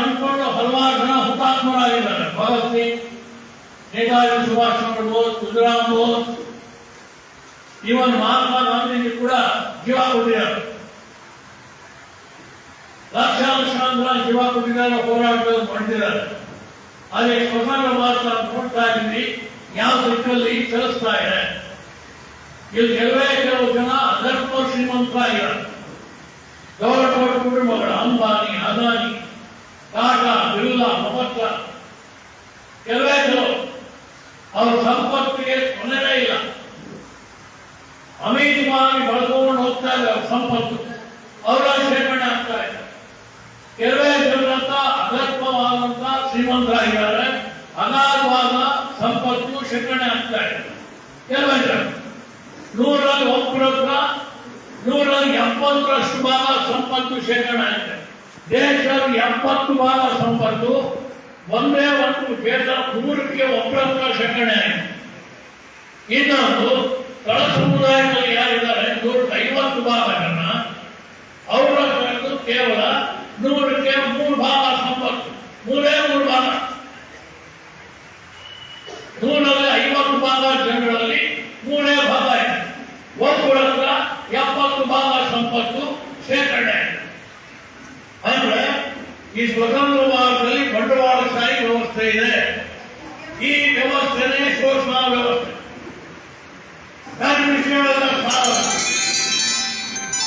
ಅಂದ್ಕೊಂಡು ಹಲವಾರು ಜನ ಹುತಾತ್ಮರಾಗಿದ್ದಾರೆ. ಭಗತ್ ಸಿಂಗ್ ನೇತಾಜಿ ಸುಭಾಷ್ ಚಂದ್ರ ಬೋಸ್, ಖುದಿರಾಮ್ ಬೋಸ್ ಇವನ್ ಮಹಾತ್ಮ ಗಾಂಧೀಜಿ ಕೂಡ ಜೀವ ಕೊಟ್ಟಿದ್ದಾರೆ ಲಕ್ಷಾಂತರ ಜೀವ ಕೊಟ್ಟಿದ್ದಾರೆ ಹೋರಾಟಗಳು ಮಾಡಿದ್ದಾರೆ ಅದೇ ಸ್ವತಂತ್ರ ಭಾರತ ನೋಡ್ತಾ ಇದ್ದೀವಿ ಯಾವ ದಿಕ್ಕಲ್ಲಿ ಚಲಿಸ್ತಾ ಇದೆ? ಇಲ್ಲಿ ಕೆಲವೇ ಕೆಲವು ಜನ ಅಧರ್ಮ ಶ್ರೀಮಂತರಾಗಿದ್ದಾರೆ ಅಮಿತವಾಗಿ ಬಳಸ್ಕೊಂಡು ಹೋಗ್ತಾ ಅವ್ರ ಸಂಪತ್ತು ಅವರ ಶೇಖರಣೆ ಆಗ್ತಾ ಇದೆ ಕೆಲವೇ ಜನರಂತ ಅಗತ್ಯವಾದಂತ ಶ್ರೀಮಂತರಾಗಿದ್ದಾರೆ. ಅಗಾಧವಾದ ಸಂಪತ್ತು ಶೇಖರಣೆ ಆಗ್ತಾ ಇದೆ. ಕೆಲವೇ ಜನ ನೂರಲ್ಲಿ ಒಬ್ಬರ ಹತ್ರ ನೂರಲ್ಲಿ ಎಪ್ಪತ್ತರಷ್ಟು ಭಾಗ ಸಂಪತ್ತು ಶೇಖರಣೆ ಆಗಿದೆ. ದೇಶದ ಎಪ್ಪತ್ತು ಭಾಗ ಸಂಪತ್ತು, ಒಂದೇ ಒಂದು ದೇಶ ನೂರಕ್ಕೆ ಒಬ್ಬರ ಹತ್ರ ಶೇಖರಣೆ ಆಗಿದೆ. ಇನ್ನೊಂದು, ತಳ ಸಮುದಾಯದಲ್ಲಿ ಯಾರಿದ್ದಾರೆ ನೂರಕ್ಕೆ ಐವತ್ತು ಭಾಗ ಜನ ಅವರ ಹತ್ರ ಕೇವಲ ನೂರಕ್ಕೆ ಮೂರು ಭಾಗ ಸಂಪತ್ತು ಮೂರೇ ಮೂರು ಭಾಗ ನೂರಲ್ಲಿ ಐವತ್ತು ಭಾಗ ಜನಗಳಲ್ಲಿ ಮೂರೇ ಭಾಗ ಇದೆ. ಒಬ್ಬರ ಹತ್ರ ಎಪ್ಪತ್ತು ಭಾಗ ಸಂಪತ್ತು ಶೇಖರಣೆ ಅಂದ್ರೆ ಈ ಸ್ವತಂತ್ರ ಭಾರತದಲ್ಲಿ ಬಂಡವಾಳಶಾಹಿ ವ್ಯವಸ್ಥೆ ಇದೆ. ಈ ವ್ಯವಸ್ಥೆನೇ ಶೋಷಣಾ ವ್ಯವಸ್ಥೆ. ವಿಷಯವೆಲ್ಲ ಸಾಲ.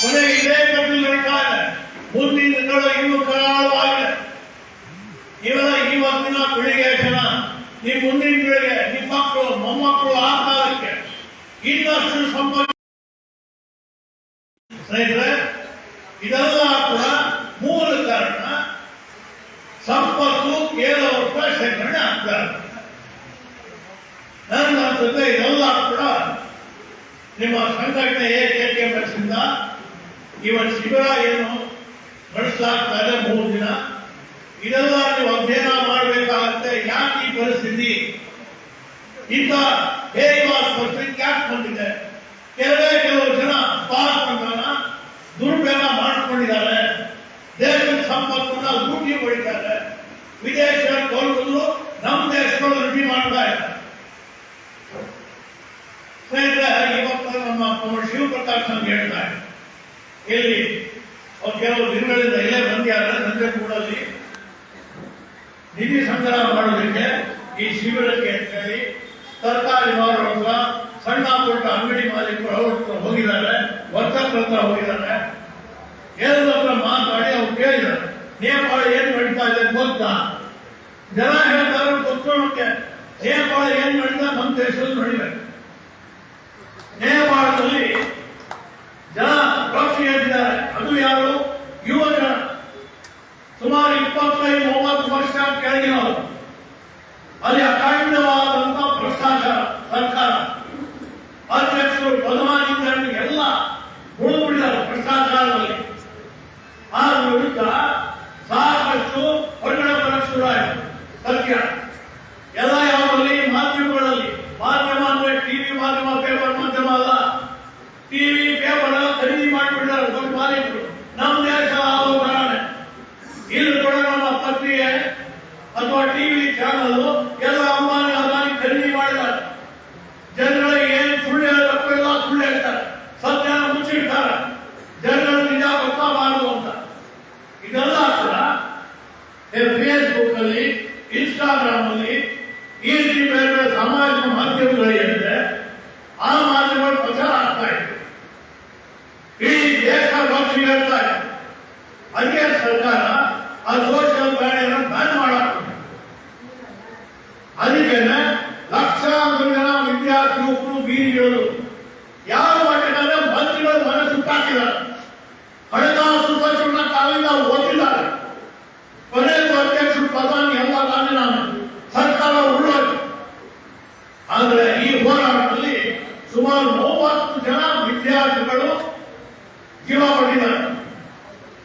ಕೊನೆ ಇದೇ ಕಪಿಲ್ ಮುಂದಿನ ದಿನಗಳು ಇನ್ನೂ ಕರಾಳವಾಗಿದೆ. ಇವರ ಇವತ್ತಿನ ಪೀಳಿಗೆ ಜನ. ನಿಮ್ಮ ಮುಂದಿನ ಪೀಳಿಗೆ ನಿಮ್ಮ ಮಕ್ಕಳು ಮೊಮ್ಮಕ್ಕಳು ಆ ಕಾಲಕ್ಕೆ ಇನ್ನಷ್ಟು ಸಂಪತ್ತು ಸ್ನೇಹಿತರೆ ಇದೆಲ್ಲ ಕೂಡ ಮೂಲ ಕಾರಣ ಸಂಪತ್ತು ಕೇಳುವ ಶೇಖರಣೆ ಆಗ್ತಾರೆ ನನ್ನ ಜೊತೆ ಇದೆಲ್ಲ ಕೂಡ ನಿಮ್ಮ ಸಂಘಟನೆ ಎಕೆಎಂಎಸ್ ಇಂದ ಇವನ್ ಶಿಬಿರ ಏನು? ನಡೆಸಲಾಗ್ತಾ ಇದೆ ಮೂರು ದಿನ. ಇದೆಲ್ಲ ನೀವು ಅಧ್ಯಯನ ಮಾಡಬೇಕಾಗತ್ತೆ. ಯಾಕೆ ಈ ಪರಿಸ್ಥಿತಿ? ಇಂಥ ಹೇಗವಾದ ಪರಿಸ್ಥಿತಿ ಯಾಕೆ ಬಂದಿದೆ. ಕೆಲವೇ ಕೆಲವು ಜನ ಸ್ವಾತಂತ್ರ್ಯನ ದುರುಪಯೋಗ ಮಾಡಿಕೊಂಡಿದ್ದಾರೆ. ದೇಶದ ಸಂಪತ್ತನ್ನ ಲೂಟಿ ಹೊಡಿತಾರೆ. ವಿದೇಶ ಕೋಲ್ಕೊಂಡು ನಮ್ಮ ದೇಶಗಳು ಲೂಟಿ ಮಾಡ್ತಾ ಇದ್ದಾರೆ. ಸ್ನೇಹಿತರೆ, ಇವತ್ತು ನಮ್ಮ ನಮ್ಮ ಶಿವಪ್ರಕಾಶ್ ನಮ್ಗೆ ಹೇಳ್ತಾರೆ ಇಲ್ಲಿ ಅವ್ರು ಕೆಲವು ದಿನಗಳಿಂದ ಇಲ್ಲೇ ಬಂದಿದ್ದಾರೆ ಸಂಜೆ ಕೂಡಲ್ಲಿ ನಿಧಿ ಸಂಗ್ರಹ ಮಾಡೋದಕ್ಕೆ ಈ ಶಿಬಿರಕ್ಕೆ ಅಂತ ಹೇಳಿ ಸರ್ಕಾರಿ ಮಾರುವಂತ ಸಣ್ಣ ಪುಟ್ಟ ಅಂಗಡಿ ಮಾಲೀಕರು ಹೋಗಿದ್ದಾರೆ ವರ್ತಕರ ಹತ್ರ ಹೋಗಿದ್ದಾರೆ. ಎಲ್ಲರ ಮಾತಾಡಿ ಅವ್ರು ಕೇಳಿದ್ದಾರೆ. ನೇಪಾಳ ಏನ್ ನಡೀತಾ ಇದೆ ಗೊತ್ತಾ? ಜನ ಹೇಳ್ತಾರೆ ಗೊತ್ತೋಣಕ್ಕೆ. ನೇಪಾಳ ಏನ್ ನಡೀತಾ ನಮ್ಮ ದೇಶದಲ್ಲಿ ನಡಿಬೇಕು. ನೇಪಾಳದಲ್ಲಿ ಜನ ಪಕ್ಷಿ ಹೇಳಿದ್ದಾರೆ ಅದು ಯಾರು? ಯುವ ಜನ ಸುಮಾರು ಇಪ್ಪತ್ತೈದು, ಮೂವತ್ತು ವರ್ಷ ಕೆಳಗಿನವರು. ಅಲ್ಲಿ ಅಖಂಡವಾದಂತ ಫೇಸ್ಬುಕ್ ಅಲ್ಲಿ ಇನ್ಸ್ಟಾಗ್ರಾಮ್ ಅಲ್ಲಿ ಈ ರೀತಿ ಬೇರೆ ಬೇರೆ ಸಾಮಾಜಿಕ ಮಾಧ್ಯಮಗಳು ಏನಿದೆ ಆ ಮಾಧ್ಯಮಗಳು ಪ್ರಚಾರ ಆಗ್ತಾ ಇದೆ ಇಡೀ ದೇಶ ಲಕ್ಷ್ಮಿ ಹೇಳ್ತಾ ಇದೆ ಅದಕ್ಕೆ ಸರ್ಕಾರ ಆ ಸೋಷಿಯಲ್ ಮೀಡಿಯಾನ ಬ್ಯಾನ್ ಮಾಡಾಕ್ತದೆ ಅದಕ್ಕೆ ಲಕ್ಷಾಂತರ ಜನ ವಿದ್ಯಾರ್ಥಿ ಯುವಕರು ಬೀದಿಗಳು ಸುಮಾರು ಜನ ವಿದ್ಯಾರ್ಥಿಗಳು ಜೀವ ಪಡೆದಿದ್ದಾರೆ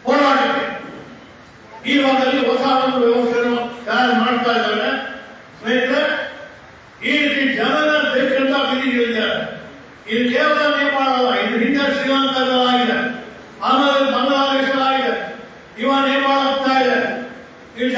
ಹೋರಾಟಕ್ಕೆ. ಈ ವಾರದಲ್ಲಿ ಹೊಸ ಒಂದು ವ್ಯವಸ್ಥೆಯನ್ನು ತಯಾರು ಮಾಡ್ತಾ ಇದ್ದಾರೆ. ಸ್ನೇಹಿತರೆ, ಈ ರೀತಿ ಜನರ ದೇಶದಿಂದ ಹೇಳಿದ್ದಾರೆ ಇದು ಕೇವಲ ನೇಪಾಳ ಅಲ್ಲ, ಇದು ಹಿಂದೆ ಶ್ರೀಲಂಕಾದಲ್ಲಾಗಿದೆ. ಆಮೇಲೆ ಬಾಂಗ್ಲಾದೇಶದಲ್ಲಾಗಿದೆ. ಇವ ನೇಪಾಳ ಹೋಗ್ತಾ ಇದೆ. ಇದು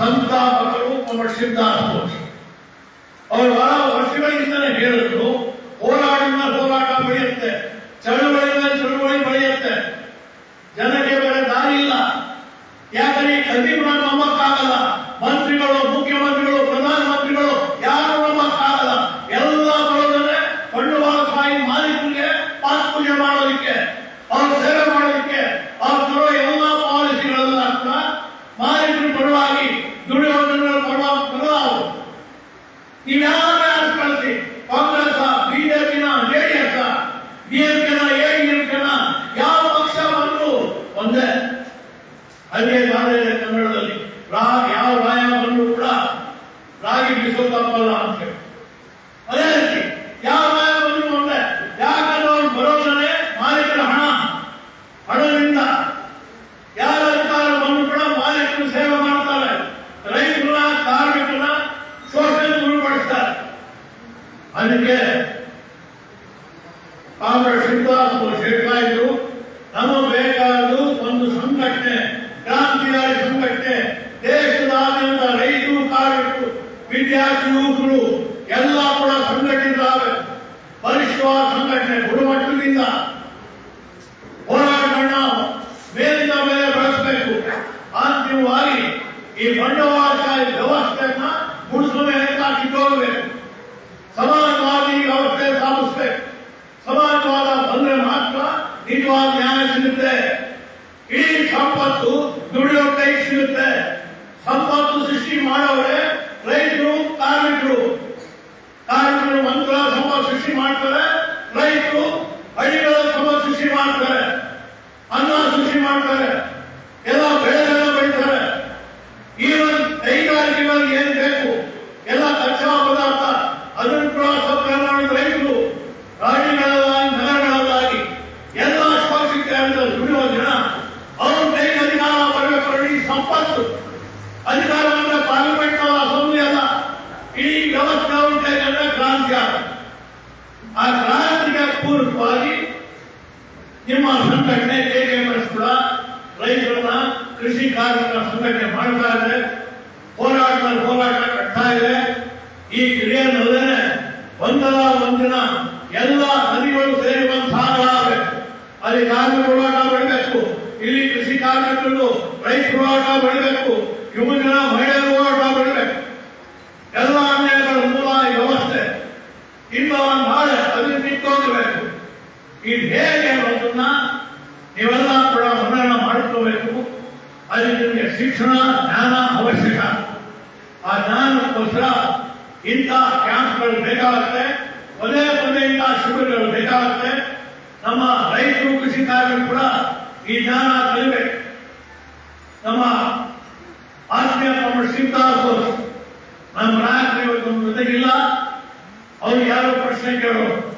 ಸಂತ ಮಗಳು ಸಿದ್ಧಾರ್ಥ ಅವರು ಬಹಳ ವರ್ಷಗಳಿಂದಲೇ ಹೇಳಿದ್ರು ಹೋರಾಡಿನ ಹೋರಾಟ ಬೆಳೆಯುತ್ತೆ ಚಳವಳಿ ವಿದ್ಯಾರ್ಥಿ ಯುವಕರು ಎಲ್ಲ ಕೂಡ ಸಂಘಟಿತರಾಗಬೇಕು ಬಲಿಷ್ಠವಾದ ಸಂಘಟನೆ ಗುಣಮಟ್ಟದಿಂದ ಹೋರಾಟಗಳನ್ನ ಮೇಲಿಂದ ಮೇಲೆ ಬೆಳೆಸಬೇಕು. ಅಂತಿಮವಾಗಿ ಈ ಬಂಡವಾಳಶಾಹಿ ವ್ಯವಸ್ಥೆಯನ್ನ ಗುಡಿಸಲು ಕಿತ್ತೋಗಬೇಕು ಸಮಾಜವಾದಿ ವ್ಯವಸ್ಥೆ ಸ್ಥಾಪಿಸಬೇಕು ಸಮಾನವಾದ ಬಂದ್ರೆ ಮಾತ್ರ ನಿಜವಾದ ನ್ಯಾಯ ಸಿಗುತ್ತೆ. ಇಡೀ ಸಂಪತ್ತು ದುಡಿಯೋ ಕೈ ಸಿಗುತ್ತೆ. ಸಂಪತ್ತು ಸೃಷ್ಟಿ ಮಾಡೋರೆ ರೈತರು ಕಾರ್ಮಿಕರು ಕಾರ್ಮಿಕರು ಮಂತ್ರ ಸಮ ಸೃಷ್ಟಿ ಮಾಡ್ತಾರೆ, ರೈತರು ಹಳ್ಳಿಗಳ ಸಮ ಸೃಷ್ಟಿ ಮಾಡ್ತಾರೆ, ಅನ್ನ ಸೃಷ್ಟಿ ಮಾಡ್ತಾರೆ, ಎಲ್ಲ ಬೆಳೆಗಳನ್ನ ಬೆಳಿತಾರೆ. ಒಂದು ಕೈಗಾರಿಕೆಗಳಿಗೆ ಏನು ಬೇಕು, ಎಲ್ಲ ಕಚ್ಚಾ ಪದಾರ್ಥ, ಅದನ್ನು ಕೂಡ ಸಪ್ಲೈ ಮಾಡಿದ ರೈತರು, ರಾಜ್ಯಗಳಲ್ಲಾಗಿ, ನಗರಗಳಲ್ಲಾಗಿ, ಎಲ್ಲ ಶೋಷಿತ ದುಡಿಯುವ ಜನ, ಅವ್ರ ಕೈಗೆ ಅಧಿಕಾರ ಇಡೀ ಸಂಪತ್ತು ಅಧಿಕಾರ ಅಂದ್ರೆ ಪಾರ್ಲಿಮೆಂಟ್ ಅಸೆಂಬ್ಲಿ ಅಲ್ಲ ಇಡೀ ವ್ಯವಸ್ಥೆ ಅವ್ರ ಕೈಗೆ ಅಂದ್ರೆ ಕ್ರಾಂತಿ ಆಗ ಆ ಕ್ರಾಂತಿಗೆ ಪೂರಕವಾಗಿ ನಿಮ್ಮ ಸಂಘಟನೆ ಕೆಕೆಎಂಎಸ್ ಕೂಡ ರೈತರನ್ನ ಕೃಷಿ ಸಂಘಟನೆ ಮಾಡ್ತಾ ಇದೆ. ಹೋರಾಟ ಹೋರಾಟ ಕಟ್ತಾ ಇದೆ. ಈ ಕ್ರಿಯೆಯಲ್ಲದೆ ಒಂದಲ್ಲ ಒಂದಿನ ಎಲ್ಲ ನದಿಗಳು ಸೇರಿ ಆಗಬೇಕು. ಅಲ್ಲಿ ಕಾರ್ಮಿಕ ಹೋರಾಟ ಬೆಳಿಬೇಕು ಇಲ್ಲಿ ಕೃಷಿ ಕಾರ್ಮಿಕರು ರೈತ ಹೋರಾಟ ಬರಬೇಕು ಯುವಜನ, ಮಹಿಳೆಯರು ಹೋರಾಟ ಬರಬೇಕು ಎಲ್ಲ ಅನ್ಯಾಯಗಳ ಮೂಲ ವ್ಯವಸ್ಥೆ. ಇಂದ ನಾಳೆ ಅಲ್ಲಿ ಕಿತ್ತೋಗಬೇಕು. ಇದು ಹೇಗೆ ಅನ್ನೋದನ್ನ ನೀವೆಲ್ಲ ಕೂಡ ಮನನ ಮಾಡಿಕೋಬೇಕು ಅದಕ್ಕೆ ನಿಮಗೆ ಶಿಕ್ಷಣ, ಜ್ಞಾನ, ಅವಶ್ಯಕ. ಆ ಜ್ಞಾನಕ್ಕೋಸ್ಕರ ಇಂಥ ಕ್ಯಾಂಪ್ಗಳು ಬೇಕಾಗುತ್ತೆ. ಪದೇ ಪದೇ ಇಂಥ ಶಿಬಿರಗಳು ಬೇಕಾಗುತ್ತೆ. ನಮ್ಮ ರೈತರು ಕೃಷಿ ಕಾರ್ಮಿಕರು ಕೂಡ ಈ ಜ್ಞಾನ ಕಲಿಬೇಕು. ನಮ್ಮ ಆತ್ಮೀಯ ನಮ್ಮ ಸಿದ್ಧಾರ್ಥ ನಮ್ಮ ನಾಯಕರು ಇವತ್ತು ಜೊತೆಗಿಲ್ಲ. ಅವ್ರು ಯಾರೋ ಪ್ರಶ್ನೆ ಕೇಳೋರು.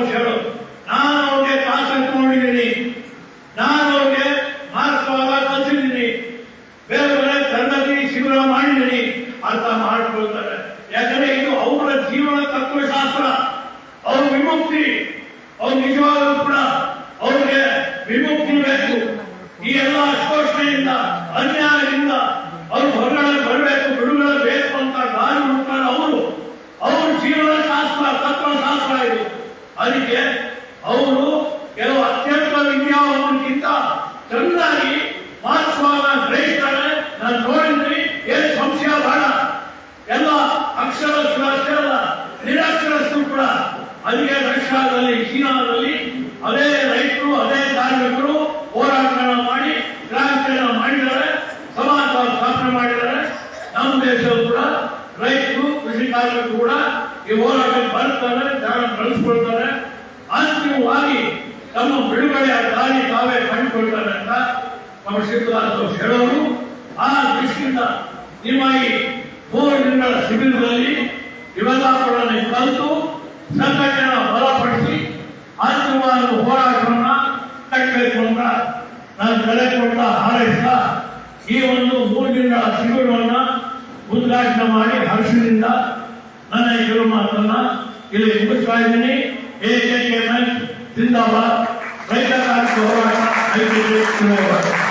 ಹೇಳು ನಾನು ಅವ್ರಿಗೆ ಕ್ಲಾಸ್ ನೋಡಿದ್ದೀನಿ ನಾನು ಅವ್ರಿಗೆ ಮಾನಸವಾದ ಕಲಿಸಿದ್ದೀನಿ. ಬೇರೆ ಬೇರೆ ತರಗತಿ ಶಿಬಿರ ಮಾಡಿದ್ದೀನಿ. ಅಂತ ಮಾಡಿಕೊಳ್ತಾರೆ. ಯಾಕಂದ್ರೆ ಇದು ಅವರ ಜೀವನ ತತ್ವಶಾಸ್ತ್ರ. ಅವ್ರ ವಿಮುಕ್ತಿ. ಅವ್ರ ನಿಜವಾಗಲೂ ಕೂಡ ಅವ್ರಿಗೆ ವಿಮುಕ್ತಿ ಬೇಕು. ಈ ಎಲ್ಲ ಶೋಷಣೆಯಿಂದ ಅನ್ಯಾಯದಿಂದ ಅವರು ಹೊರಗಡೆ ಬರಬೇಕು, ಬಿಡುಗಡೆ ಬೇಕು ಅಂತ ದಾರಿ ಹುಡುಕ್ತಾರೆ ಅವರು. ಅವ್ರ ಜೀವನ ಶಾಸ್ತ್ರ ತತ್ವಶಾಸ್ತ್ರ ಇದು. ಅದಕ್ಕೆ ಅವರು ಕೆಲವು ಅತ್ಯಂತ ವಿದ್ಯಾವಂತಕ್ಕಿಂತ ಚೆನ್ನಾಗಿ ಮಾರ್ಕ್ಸ್ವಾದ ಗ್ರಹಿಸ್ತಾರೆ. ನಾನು ನೋಡಿದ್ರಿ ಏನು ಸಂಶಯ ಬೇಡ. ಎಲ್ಲ ಅಕ್ಷರ ಅಷ್ಟೇ ಅಲ್ಲ ಕೂಡ ಅದಕ್ಕೆ ರಷ್ಯಾದಲ್ಲಿ ಚೀನಾದಲ್ಲಿ ಅದೇ ರೈತರು, ಅದೇ ಕಾರ್ಮಿಕರು ಹೋರಾಟಗಳನ್ನ ಮಾಡಿ ಗ್ರಾಹಕರನ್ನು ಮಾಡಿದ್ದಾರೆ, ಸಮಾಜ ಸ್ಥಾಪನೆ ಮಾಡಿದ್ದಾರೆ. ನಮ್ಮ ದೇಶದಲ್ಲೂ ಕೂಡ ರೈತರು, ಕೃಷಿ ಕಾರ್ಮಿಕರು ಕೂಡ ಈ ಹೋರಾಟಕ್ಕೆ ಬರ್ತಾರೆ ಅಂತಿಮವಾಗಿ ತಮ್ಮ ಬಿಡುಗಡೆಯ ದಾರಿ ತಾವೇ ಕಂಡುಕೊಳ್ತಾರೆ ಅಂತ ನಮ್ಮ ಶಿವರಾಜ್ ಹೇಳೋರು ಆ ದೃಷ್ಟಿಯಿಂದ ನಿಮ್ಮ ಈ ಮೂರು ದಿನಗಳ ಶಿಬಿರದಲ್ಲಿ ನೀವು ಕಲಿತು ಸಂಘಟನೆ ಬಲಪಡಿಸಿ ಅಂತಿಮವಾದ ಹೋರಾಟವನ್ನ ಅಂತ ನಾನು ಕೊಟ್ಟ ಹಾರೈಸ ಈ ಒಂದು ಮೂರು ದಿನಗಳ ಶಿಬಿರವನ್ನ ಉದ್ಘಾಟನೆ ಮಾಡಿ ಹರ್ಷದಿಂದ ನನ್ನ ಇವರು ಮಾತನ್ನ ಇಲ್ಲಿ ಮುಗಿಸ್ತಾ ಇದ್ದೀನಿ. ಎ ಕೆ ಕೆ ಜಿಂದಾಬಾದ್ ರೈತ ಕಾರ್ಮಿಕ ಹೋರಾಟ ಐಕ್ಯತೆ ಚುನಾವಣೆ